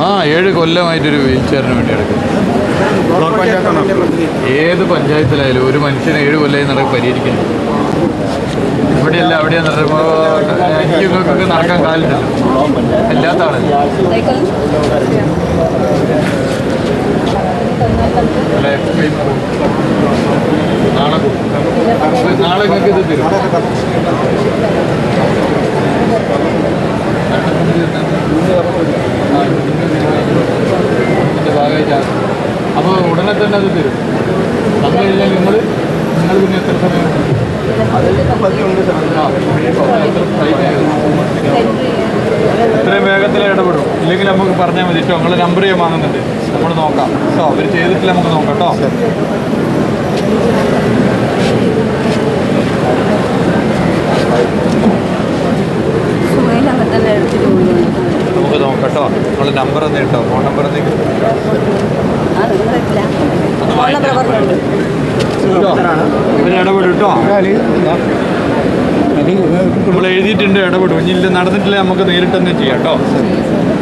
ആ ഏഴ് കൊല്ലമായിട്ടൊരു വീൽ ചെയറിന് വേണ്ടി എടുക്കും ഏത് പഞ്ചായത്തിലായാലും ഒരു മനുഷ്യന് ഏഴ് കൊല്ലമായി നടക്കും പരിഹരിക്കുന്നു. ഇവിടെയല്ല അവിടെയാ നടക്കുമ്പോൾ എനിക്കൊക്കെ നടക്കാൻ കാലില്ല അല്ലാത്ത ആളല്ല. അല്ലേ? നാളെ നാളെ നിങ്ങൾക്ക് ഇത് തരും. അപ്പോൾ ഉടനെ തന്നെ അത് തരും. തന്നു കഴിഞ്ഞാൽ നിങ്ങൾ നിങ്ങൾ പിന്നെ എത്ര സമയം ഇത്രയും വേഗത്തിൽ ഇടപെടും. ഇല്ലെങ്കിൽ നമുക്ക് പറഞ്ഞാൽ മതി കേട്ടോ നിങ്ങളെ നമ്പർ ചെയ്യാൻ വാങ്ങുന്നുണ്ട് നമ്മൾ നോക്കാം. കേട്ടോ അവർ ചെയ്തിട്ടില്ല നമുക്ക് നോക്കാം കേട്ടോ നമുക്ക് നോക്കാം കേട്ടോ നിങ്ങളുടെ നമ്പർ ഒന്ന് കേട്ടോ ഫോൺ നമ്പർ എന്തെങ്കിലും നമ്മൾ എഴുതിയിട്ടുണ്ട് ഇടപെടും. ഇനി ഇല്ല നടന്നിട്ടില്ല നമുക്ക് നേരിട്ട് തന്നെ ചെയ്യാം കേട്ടോ.